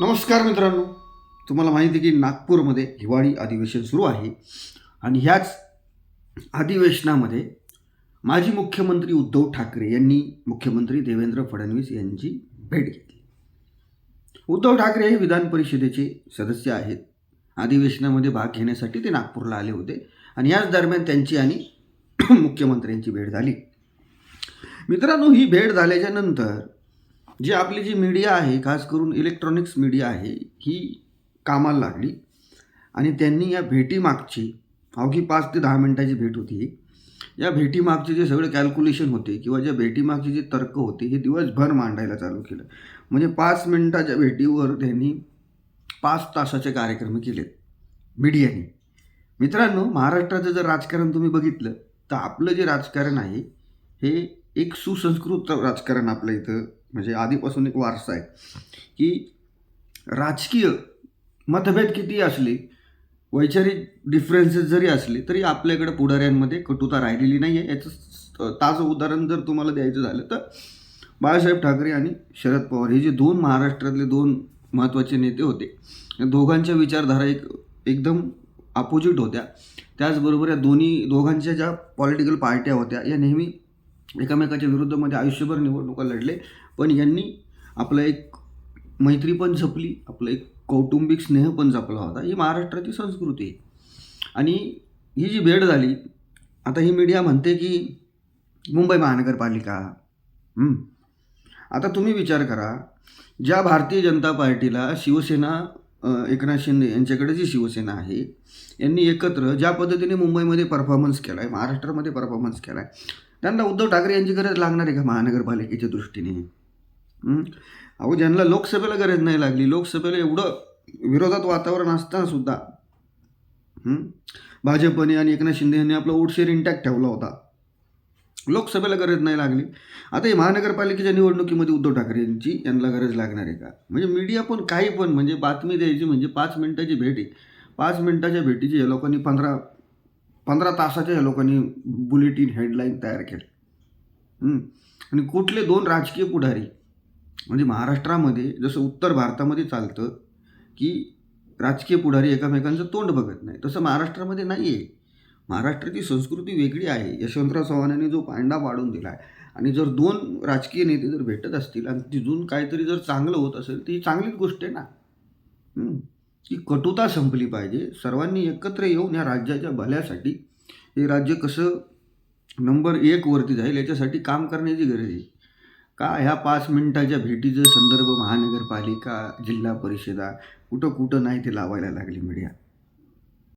नमस्कार मित्रांनो. तुम्हाला माहिती आहे की नागपूरमध्ये हिवाळी अधिवेशन सुरू आहे. आणि ह्याच अधिवेशनामध्ये माजी मुख्यमंत्री उद्धव ठाकरे यांनी मुख्यमंत्री देवेंद्र फडणवीस यांची भेट घेतली. उद्धव ठाकरे हे विधान परिषदेचे सदस्य आहेत. अधिवेशनामध्ये भाग घेण्यासाठी ते नागपूरला आले होते. आणि याच दरम्यान त्यांची आणि मुख्यमंत्र्यांची भेट झाली. मित्रांनो ही भेट झाल्याच्यानंतर जी आपली जी मीडिया आहे खास करून इलेक्ट्रॉनिक्स मीडिया आहे ही कामाला लागली. आणि त्यांनी या भेटीमागची अवघी पाच ते दहा मिनिटाची भेट होती ही. या भेटीमागचे जे सगळे कॅल्क्युलेशन होते किंवा ज्या भेटीमागचे जे तर्क होते हे दिवसभर मांडायला चालू केलं. म्हणजे पाच मिनटाच्या भेटीवर त्यांनी पाच तासाचे कार्यक्रम केलेत मीडियाने. मित्रांनो महाराष्ट्राचं जर राजकारण तुम्ही बघितलं तर आपलं जे राजकारण आहे हे एक सुसंस्कृत राजकारण आपल्या इथं म्हणजे आधीपासून एक वारसा आहे की राजकीय मतभेद किती असले वैचारिक डिफरन्सेस जरी असले तरी आपल्याकडे पुढाऱ्यांमध्ये कटुता राहिलेली नाही आहे याचं ताजं उदाहरण जर तुम्हाला द्यायचं झालं तर बाळासाहेब ठाकरे आणि शरद पवार हे जे दोन महाराष्ट्रातले दोन महत्त्वाचे नेते होते या दोघांच्या विचारधारा एक एकदम अपोजिट होत्या. त्याचबरोबर या दोन्ही दोघांच्या ज्या पॉलिटिकल पार्ट्या होत्या या नेहमी एकामेकाच्या विरुद्धमध्ये आयुष्यभर निवडणुका लढले. पण यांनी आपलं एक मैत्री पण जपली आपलं एक कौटुंबिक स्नेह पण जपला होता. ही महाराष्ट्राची संस्कृती आहे. आणि ही जी भेट झाली आता ही मीडिया म्हणते की मुंबई महानगरपालिका. आता तुम्ही विचार करा ज्या भारतीय जनता पार्टीला शिवसेना एकनाथ शिंदे यांच्याकडे जी शिवसेना आहे यांनी एकत्र ज्या पद्धतीने मुंबईमध्ये परफॉर्मन्स केला आहे महाराष्ट्रामध्ये परफॉर्मन्स केला आहे त्यांना उद्धव ठाकरे यांची गरज लागणार आहे का महानगरपालिकेच्या दृष्टीने? अहो ज्यांना लोकसभेला गरज नाही लागली लोकसभेला एवढं विरोधात वातावरण असताना सुद्धा भाजपने आणि एकनाथ शिंदे यांनी आपला ओटशेर इंटॅक्ट ठेवला होता. लोकसभेला गरज नाही लागली. आता हे महानगरपालिकेच्या निवडणुकीमध्ये उद्धव ठाकरे यांची यांना गरज लागणार आहे का? म्हणजे मीडिया पण काही पण म्हणजे बातमी द्यायची म्हणजे पाच मिनिटाची भेट आहे. पाच मिनिटाच्या भेटीची या लोकांनी पंधरा पंधरा तासाच्या या लोकांनी बुलेटिन हेडलाईन तयार केलं. आणि कुठले दोन राजकीय पुढारी म्हणजे महाराष्ट्रामध्ये जसं उत्तर भारतामध्ये चालतं की राजकीय पुढारी एकमेकांचं तोंड बघत नाही. तसं महाराष्ट्रामध्ये नाही आहे महाराष्ट्राची संस्कृती वेगळी आहे. यशवंतराव चव्हाणांनी जो पांडा पाडून दिला आहे आणि जर दोन राजकीय नेते जर भेटत असतील आणि तिथून काहीतरी जर चांगलं होत असेल तर ही चांगलीच गोष्ट आहे ना. की कटुता संपली पाहिजे. सर्वांनी एकत्र येऊन या राज्याच्या भल्यासाठी हे राज्य कसं नंबर एकवरती जाईल याच्यासाठी काम करण्याची गरज आहे. का ह्या पाच मिनिटाच्या भेटीचं संदर्भ महानगरपालिका जिल्हा परिषदा कुठं कुठं नाही ते लावायला लागली मीडिया